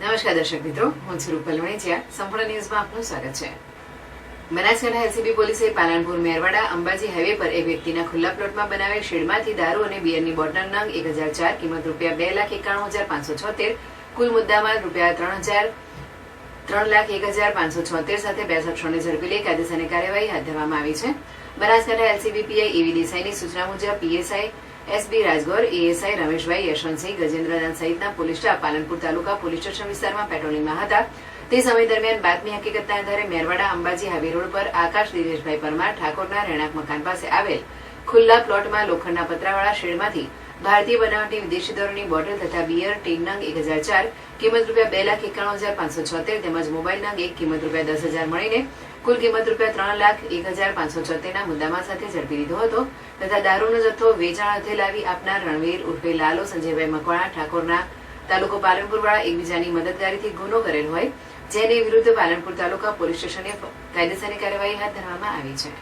નમસ્કાર દર્શક મિત્રો, હું છું રૂપલ વણેચિયા સંપૂર્ણ ન્યૂઝમાં આપનું સ્વાગત છે. બનાસકાંઠા એલસીબી પોલીસે પાલનપુર મેરવાડા અંબાજી હાઈવે પર એક વ્યક્તિના ખુલ્લા પ્લોટમાં બનાવેલ શેડમાંથી દારૂ અને બિયરની બોટલ નંગ એક હજાર ચાર, કિંમત રૂપિયા બે લાખ એકાણું હજાર પાંચસો છોતેર, કુલ મુદ્દામાં રૂપિયા ત્રણ હજાર ત્રણ લાખ એક હજાર પાંચસો છોતેર સાથે બે શખ્સોને ઝડપી લઈ કાયદેસરની કાર્યવાહી હાથ ધરવામાં આવી છે. બનાસકાંઠા એલસીબી પીઆઈ એવી દેસાઈની સૂચના મુજબ PSI S B Rajgor, ASI Rameshbhai Yashwantsinh Gajendradan સહિતના police staff Palanpur taluka police station વિસ્તારમાં પેટ્રોલિંગમાં હતા. તે સમય દરમિયાન બાતમી હકીકતના આધારે મેરવાડા, અંબાજી હાઈવે રોડ પર આકાશ દિનેશભાઈ પરમાર ઠાકોરના રહેણાંક મકાન પાસે આવેલ ખુલ્લા પ્લોટમાં લોખંડના પતરાવાળા શેડમાંથી ભારતીય બનાવટની વિદેશી દારૂની બોટલ તથા બિયર ટીન નંગ એક હજાર ચાર, કિંમત રૂપિયા બે લાખ એકાણું હજાર પાંચસો છોતેર તેમજ મોબાઈલ નંગ એક કિંમત રૂપિયા દસ હજાર મળીને કુલ કિંમત રૂપિયા ત્રણ લાખ એક હજાર પાંચસો છોતેરના મુદ્દામાં સાથે ઝડપી લીધો હતો તથા દારૂનો જથ્થો વેચાણ અર્થે લાવી આપનાર રણવીર ઉર્ફે લાલો સંજયભાઈ મકવાણા ઠાકોરના તાલુકો પાલનપુરવાળા એકબીજાની મદદગારીથી ગુનો કરેલ હોય જેની વિરુદ્ધ પાલનપુર તાલુકા પોલીસ સ્ટેશને કાયદેસરની કાર્યવાહી હાથ ધરવામાં આવી છે.